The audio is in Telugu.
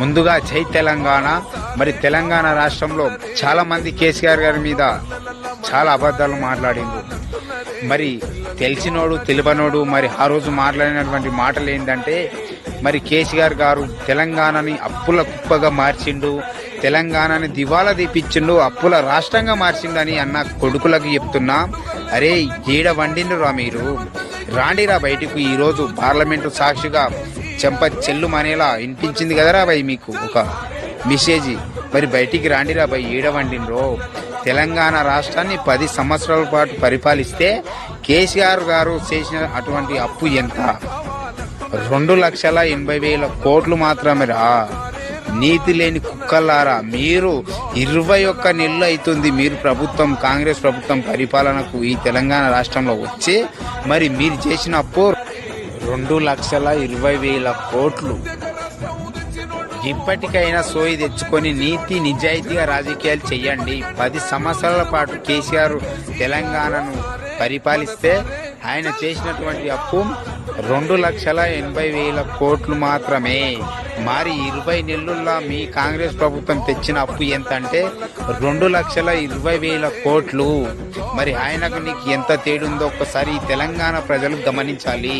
ముందుగా జై తెలంగాణ. మరి తెలంగాణ రాష్ట్రంలో చాలా మంది కేసీఆర్ గారి మీద చాలా అబద్ధాలు మాట్లాడిండ్రు. మరి తెలిసినోడు తెలియనోడు మరి ఆ రోజు మాట్లాడినటువంటి మాటలు ఏంటంటే మరి కేసీఆర్ గారు తెలంగాణని అప్పుల కుప్పగా మార్చిండు తెలంగాణని దివాలా తీపిచ్చిండు అప్పుల రాష్ట్రంగా మార్చిండని అన్న కొడుకులకు చెప్తున్నా అరే ఈడ వండిండురా మీరు? రాండిరా బయటకు? ఈరోజు పార్లమెంటు సాక్షిగా చెంప చెల్లు మనేలా వినిపించింది కదరా భయ్ మీకు ఒక మెసేజ్. మరి బయటికి రాండిరా భయ్ ఈడ రో తెలంగాణ రాష్ట్రాన్ని పది సంవత్సరాల పాటు పరిపాలిస్తే కేసీఆర్ గారు చేసిన అటువంటి అప్పు ఎంత? రెండు లక్షల ఎనభై వేల కోట్లు మాత్రమే రా. నీతి లేని కుక్కలారా మీరు ఇరవై ఒక్క నెలలు అవుతుంది మీరు ప్రభుత్వం కాంగ్రెస్ ప్రభుత్వం పరిపాలనకు ఈ తెలంగాణ రాష్ట్రంలో వచ్చి మరి మీరు చేసిన అప్పు రెండు లక్షల ఇరవై వేల కోట్లు. ఇప్పటికైనా సోయి తెచ్చుకొని నీతి నిజాయితీగా రాజకీయాలు చేయండి. పది సంవత్సరాల పాటు కేసీఆర్ తెలంగాణను పరిపాలిస్తే ఆయన చేసినటువంటి అప్పు రెండు లక్షల ఎనభై వేల కోట్లు మాత్రమే. మరి ఇరవై నెలల్లో మీ కాంగ్రెస్ ప్రభుత్వం తెచ్చిన అప్పు ఎంత అంటే రెండు లక్షల ఇరవై వేల కోట్లు. మరి ఆయనకు నీకు ఎంత తేడుందో ఒక్కసారి తెలంగాణ ప్రజలు గమనించాలి.